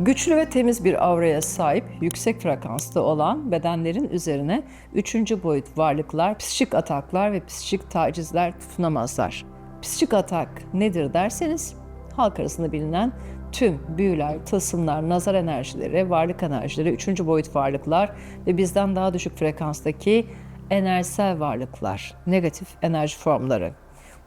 Güçlü ve temiz bir auraya sahip, yüksek frekanslı olan bedenlerin üzerine üçüncü boyut varlıklar, psikik ataklar ve psikik tacizler tutunamazlar. Psikik atak nedir derseniz, halk arasında bilinen tüm büyüler, tılsımlar, nazar enerjileri, varlık enerjileri, üçüncü boyut varlıklar ve bizden daha düşük frekanstaki enerjisel varlıklar, negatif enerji formları.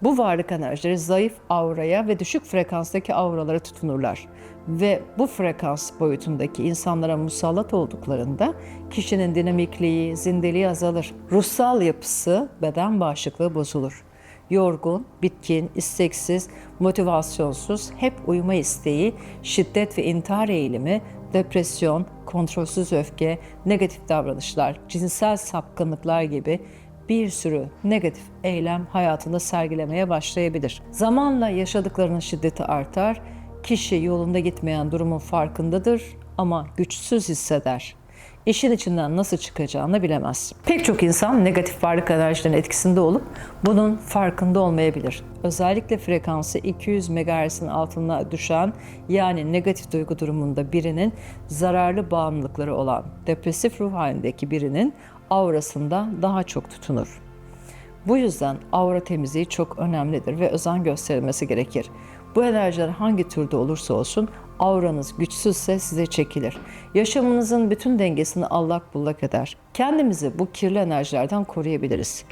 Bu varlık enerjileri zayıf auraya ve düşük frekanstaki auralara tutunurlar. Ve bu frekans boyutundaki insanlara musallat olduklarında kişinin dinamikliği, zindeliği azalır. Ruhsal yapısı, beden bağışıklığı bozulur. Yorgun, bitkin, isteksiz, motivasyonsuz, hep uyuma isteği, şiddet ve intihar eğilimi, depresyon, kontrolsüz öfke, negatif davranışlar, cinsel sapkınlıklar gibi bir sürü negatif eylem hayatında sergilemeye başlayabilir. Zamanla yaşadıklarının şiddeti artar, kişi yolunda gitmeyen durumun farkındadır ama güçsüz hisseder. İşin içinden nasıl çıkacağını bilemez. Pek çok insan negatif varlık enerjilerinin etkisinde olup bunun farkında olmayabilir. Özellikle frekansı 200 MHz'in altına düşen yani negatif duygu durumunda birinin zararlı bağımlılıkları olan depresif ruh halindeki birinin aurasında daha çok tutunur. Bu yüzden aura temizliği çok önemlidir ve özen gösterilmesi gerekir. Bu enerjiler hangi türde olursa olsun auranız güçsüzse size çekilir. Yaşamınızın bütün dengesini allak bullak eder. Kendimizi bu kirli enerjilerden koruyabiliriz.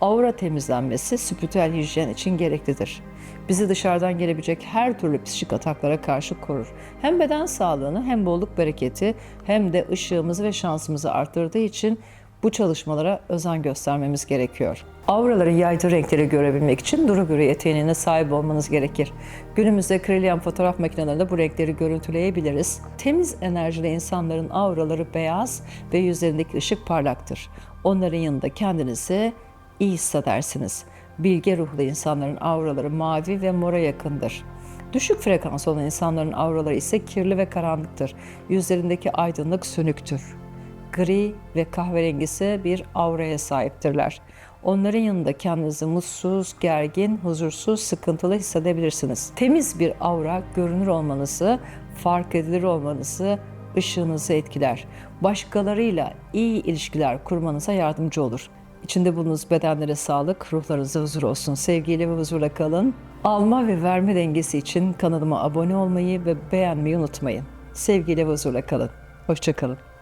Aura temizlenmesi spiritüel hijyen için gereklidir. Bizi dışarıdan gelebilecek her türlü psikik ataklara karşı korur. Hem beden sağlığını hem bolluk bereketi hem de ışığımızı ve şansımızı arttırdığı için bu çalışmalara özen göstermemiz gerekiyor. Auraların yaydığı renkleri görebilmek için duru görü yeteneğine sahip olmanız gerekir. Günümüzde krelyan fotoğraf makinelerinde bu renkleri görüntüleyebiliriz. Temiz enerjili insanların auraları beyaz ve yüzlerindeki ışık parlaktır. Onların yanında kendinizi iyi hissedersiniz. Bilge ruhlu insanların auraları mavi ve mora yakındır. Düşük frekans olan insanların auraları ise kirli ve karanlıktır. Yüzlerindeki aydınlık sönüktür gri ve kahverengisi bir auraya sahiptirler. Onların yanında kendinizi mutsuz, gergin, huzursuz, sıkıntılı hissedebilirsiniz. Temiz bir aura görünür olmanızı, fark edilir olmanızı, ışığınızı etkiler. Başkalarıyla iyi ilişkiler kurmanıza yardımcı olur. İçinde bulunduğunuz bedenlere sağlık, ruhlarınıza huzur olsun. Sevgiyle ve huzurla kalın. Alma ve verme dengesi için kanalıma abone olmayı ve beğenmeyi unutmayın. Sevgiyle ve huzurla kalın. Hoşçakalın.